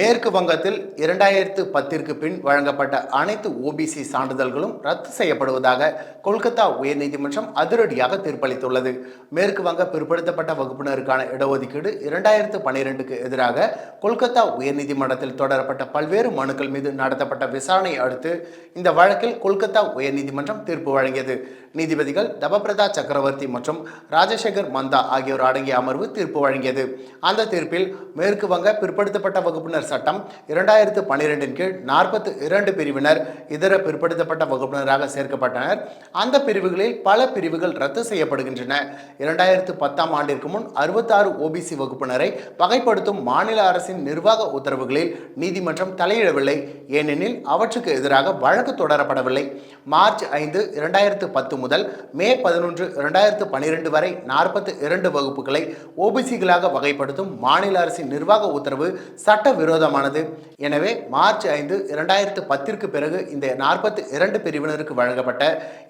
மேற்கு வங்கத்தில் இரண்டாயிரத்து பத்திற்கு பின் வழங்கப்பட்ட அனைத்து ஓபிசி சான்றிதழ்களும் ரத்து செய்யப்படுவதாக கொல்கத்தா உயர்நீதிமன்றம் அதிரடியாக தீர்ப்பளித்துள்ளது. மேற்கு வங்க பிற்படுத்தப்பட்ட வகுப்பினருக்கான இடஒதுக்கீடு இரண்டாயிரத்து பனிரெண்டுக்கு எதிராக கொல்கத்தா உயர்நீதிமன்றத்தில் தொடரப்பட்ட பல்வேறு மனுக்கள் மீது நடத்தப்பட்ட விசாரணையை அடுத்து இந்த வழக்கில் கொல்கத்தா உயர்நீதிமன்றம் தீர்ப்பு வழங்கியது. நீதிபதிகள் தபபிரதா சக்கரவர்த்தி மற்றும் ராஜசேகர் மந்தா ஆகியோர் அடங்கிய அமர்வு தீர்ப்பு வழங்கியது. அந்த தீர்ப்பில் மேற்கு வங்க பிற்படுத்தப்பட்ட வகுப்பினர் சட்டம் இரண்டாயிரத்து பன்னிரெண்டின் கீழ் நாற்பத்தி இரண்டு பிரிவினர் இதர பிற்படுத்தப்பட்ட வகுப்பினராக சேர்க்கப்பட்டனர். அந்த பிரிவுகளில் பல பிரிவுகள் ரத்து செய்யப்படுகின்றன. இரண்டாயிரத்து பத்தாம் ஆண்டிற்கு முன் அறுபத்தாறு ஓபிசி வகுப்பினரை வகைப்படுத்தும் மாநில அரசின் நிர்வாக உத்தரவுகளில் நீதிமன்றம் தலையிடவில்லை. ஏனெனில் அவற்றுக்கு எதிராக வழக்கு தொடரப்படவில்லை. மார்ச் ஐந்து இரண்டாயிரத்து பத்து முதல் மே பதினொன்று இரண்டாயிரத்து பன்னிரெண்டு வரை நாற்பத்தி இரண்டு வகுப்புகளை ஓபிசிகளாக வகைப்படுத்தும் மாநில அரசின் நிர்வாக உத்தரவு சட்ட விரோதமானது எனவே மார்ச் ஐந்து இரண்டாயிரத்து பத்திற்கு பிறகு இந்த நாற்பத்தி இரண்டு பிரிவினருக்கு வழங்கப்பட்ட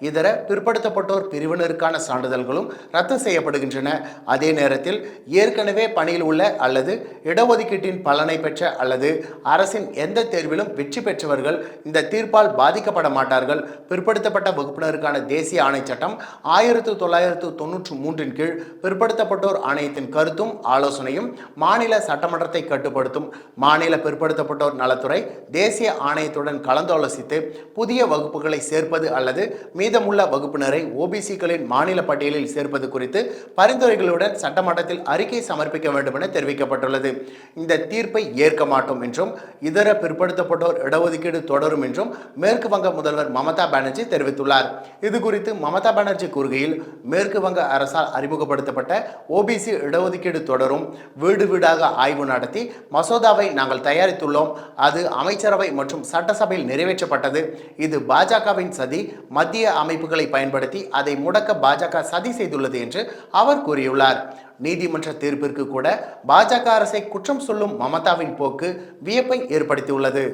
இதர பிற்படுத்தப்பட்டோர் பிரிவினருக்கான சான்றிதழ்களும் ரத்து செய்யப்படுகின்றன. அதே நேரத்தில் ஏற்கனவே பணியில் உள்ள அல்லது இடஒதுக்கீட்டின் பலனை பெற்ற அல்லது அரசின் எந்த தேர்விலும் வெற்றி பெற்றவர்கள் இந்த தீர்ப்பால் பாதிக்கப்பட மாட்டார்கள். பிற்படுத்தப்பட்ட வகுப்பினருக்கான தேசிய ஆணை சட்டம் ஆயிரத்து தொள்ளாயிரத்து தொன்னூற்று மூன்றின் கீழ் பிற்படுத்தப்பட்டோர் ஆணையத்தின் கருத்தும் ஆலோசனையும் மாநில சட்டமன்றத்தை கட்டுப்படுத்தும். மாநில பிற்படுத்தப்பட்டோர் நலத்துறை தேசிய ஆணையத்துடன் கலந்தாலோசித்து புதிய வகுப்புகளை சேர்ப்பது அல்லது மீதமுள்ள வகுப்பினரை ஓபிசிக்களின் மாநில பட்டியலில் சேர்ப்பது குறித்து பரிந்துரைகளுடன் சட்டமன்றத்தில் அறிக்கை சமர்ப்பிக்க வேண்டும் என தெரிவிக்கப்பட்டுள்ளது. இந்த தீர்ப்பை ஏற்க மாட்டோம் என்றும் இதர பிற்படுத்தப்பட்டோர் இடஒதுக்கீடு தொடரும் என்றும் மேற்கு வங்க முதல்வர் மமதா பானர்ஜி தெரிவித்துள்ளார். இது குறித்து மமதா பானர்ஜி கூறுகையில் மேற்கு வங்க அரசால் அறிமுகப்படுத்தப்பட்ட ஓபிசி இடஒதுக்கீடு தொடரும் வீடு வீடாக ஆய்வு நடத்தி மசோதாவை நாங்கள் தயாரித்துள்ளோம். அது அமைச்சரவை மற்றும் சட்டசபையில் நிறைவேற்றப்பட்டது. இது பாஜகவின் சதி மத்திய அமைப்புகளை பயன்படுத்தி அதை முடக்க பாஜக சதி செய்துள்ளது என்று அவர் கூறியுள்ளார். நீதிமன்ற தீர்ப்பிற்கு கூட பாஜக அரசை குற்றம் சொல்லும் மமதாவின் போக்கு வியப்பை ஏற்படுத்தியுள்ளது.